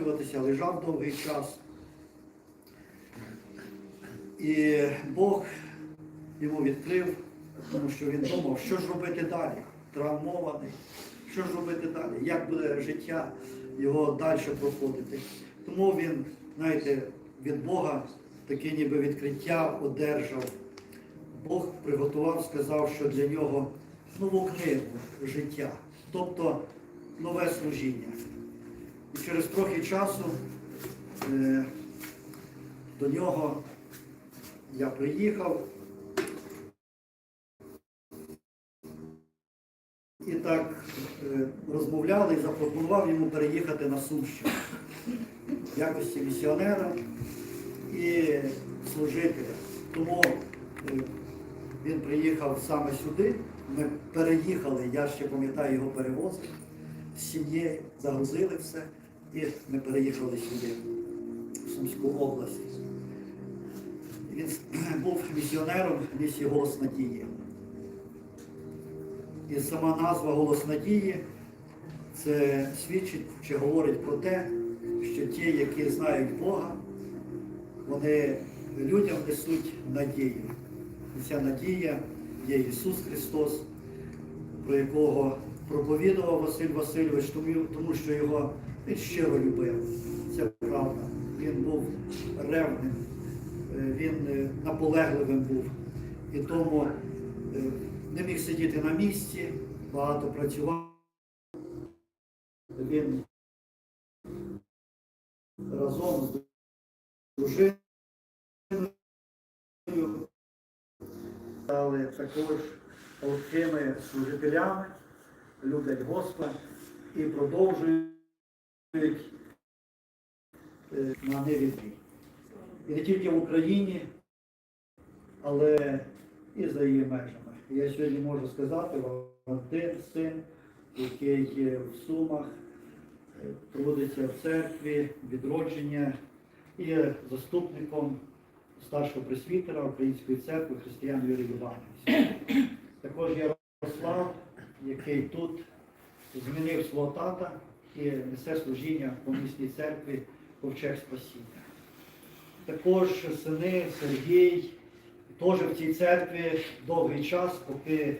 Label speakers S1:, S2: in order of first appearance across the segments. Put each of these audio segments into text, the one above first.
S1: підтягуватися, лежав довгий час. І Бог йому відкрив, тому що він думав, що ж робити далі, травмований, що ж робити далі, як буде життя його далі проходити. Тому він, знаєте, від Бога таке ніби відкриття одержав. Бог приготував, сказав, що для нього нову книгу життя, тобто нове служіння. І через трохи часу е, до нього я приїхав. І так е, розмовляли і запропонував йому переїхати на Сумщину в якості місіонера і служителя. Тому е, він приїхав саме сюди. Ми переїхали, я ще пам'ятаю, його перевозив з сім'єю, загрузили все, і ми переїхали сюди, в Сумську область. Він був місіонером в місії Голос Надії. І сама назва Голос Надії це свідчить чи говорить про те, що ті, які знають Бога, вони людям несуть надію. І ця надія є Ісус Христос, про якого проповідував Василь Васильович, тому, що його він щиро любив. Це правда. Він був ревним, е, він е, наполегливим був. І тому е, не міг сидіти на місці, багато працював. Він разом з дружиною стали також палкими служителями, люблять Господа і продовжують е, на невідвій. І не тільки в Україні, але і за її межами. Я сьогодні можу сказати, вам один син, який є в Сумах, е, трудиться в церкві, відродження, і заступником старшого пресвітера Української церкви християн Юрій Іванович. Також є Ярослав, який тут змінив свого тата і несе служіння по міській церкві Ковчег Спасіння. Також сини Сергій теж в цій церкві довгий час, поки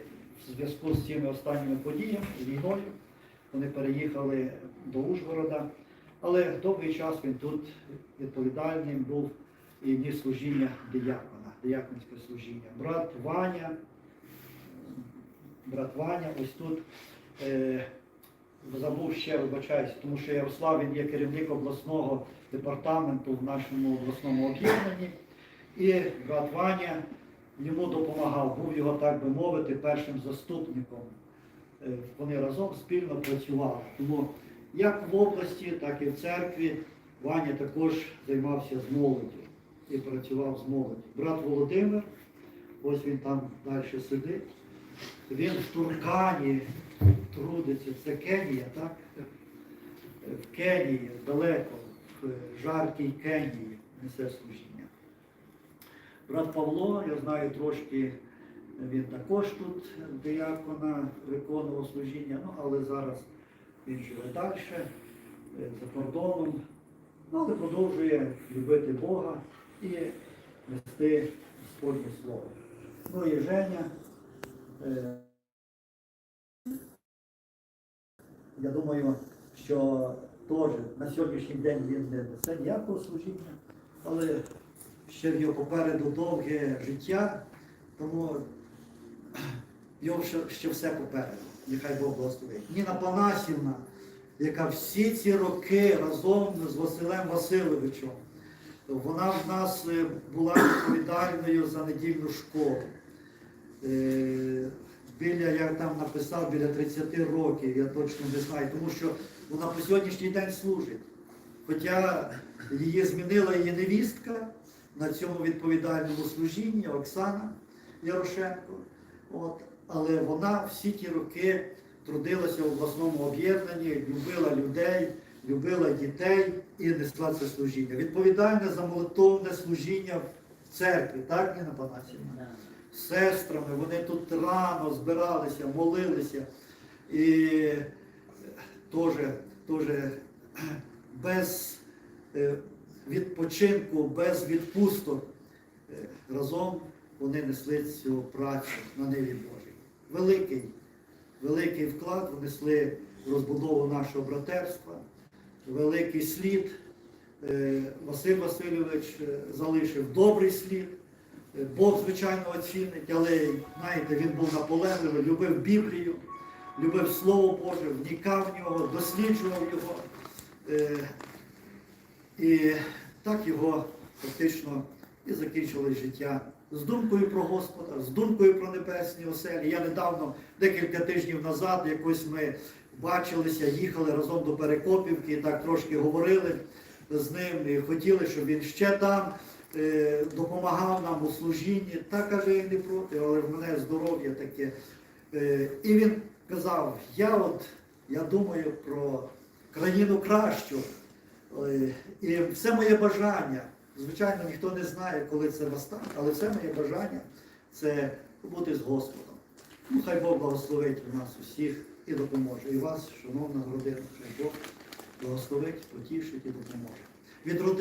S1: в зв'язку з цими останніми подіями, війною, вони переїхали до Ужгорода. Але довгий час він тут відповідальним був і ніс служіння диякона, дияконське служіння. Брат Ваня, брат Ваня, ось тут е, забув ще, вибачаюсь, тому що Ярослав він є керівник обласного департаменту в нашому обласному об'єднанні. І брат Ваня йому допомагав, був його, так би мовити, першим заступником. Е, Вони разом спільно працювали. Тому як в області, так і в церкві Ваня також займався з молоддю і працював з молоддю. Брат Володимир, ось він там далі сидить. Він в Туркані трудиться. Це Кенія, так? В Кенії, далеко, в жаркій Кенії несе служіння. Брат Павло, я знаю трошки, він також тут диякона виконував служіння, ну але зараз він живе далі, е, за кордоном, ну, але продовжує любити Бога і нести Господнє Слово. Ну і Женя. Е, Я думаю, що теж на сьогоднішній день він не несе ніякого служіння, але ще в його попереду довге життя, тому його ще, ще все попереду. Нехай Бог благословить. Ніна Панасівна, яка всі ці роки разом з Василем Васильовичем, вона в нас е, була відповідальною за недільну школу. Е, Біля, я там написав, біля 30 років, я точно не знаю, тому що вона по сьогоднішній день служить. Хоча її змінила її невістка на цьому відповідальному служінні, Оксана Ярошенко. От. Але вона всі ті роки трудилася в обласному об'єднанні, любила людей, любила дітей і несла це служіння. Відповідальне за молитовне служіння в церкві, так, Ніна Панасівна? Сестрами, вони тут рано збиралися, молилися. І теж, теж без е, відпочинку, без відпусток. Е, Разом вони несли цю працю на ниві Божій. Великий, великий вклад внесли в розбудову нашого братерства, великий слід. Е, Василь Васильович залишив добрий слід. Е, Бог, звичайно, оцінить, але знаєте, він був наполегливий, любив Біблію, любив Слово Боже, вникав в нього, досліджував його. Е, І так його фактично і закінчилось життя з думкою про Господа, з думкою про небесні оселі. Я недавно, декілька тижнів назад, якось ми бачилися, їхали разом до Перекопівки і так трошки говорили з ним і хотіли, щоб він ще там допомагав нам у служінні. Так каже, я не проти, але в мене здоров'я таке. Е, і він казав, я от я думаю про країну кращу. Е, І все моє бажання, звичайно, ніхто не знає, коли це настане, але все моє бажання це бути з Господом. Ну, хай Бог благословить нас усіх і допоможе. І вас, шановна родина, хай Бог благословить, потішить і допоможе. Від родини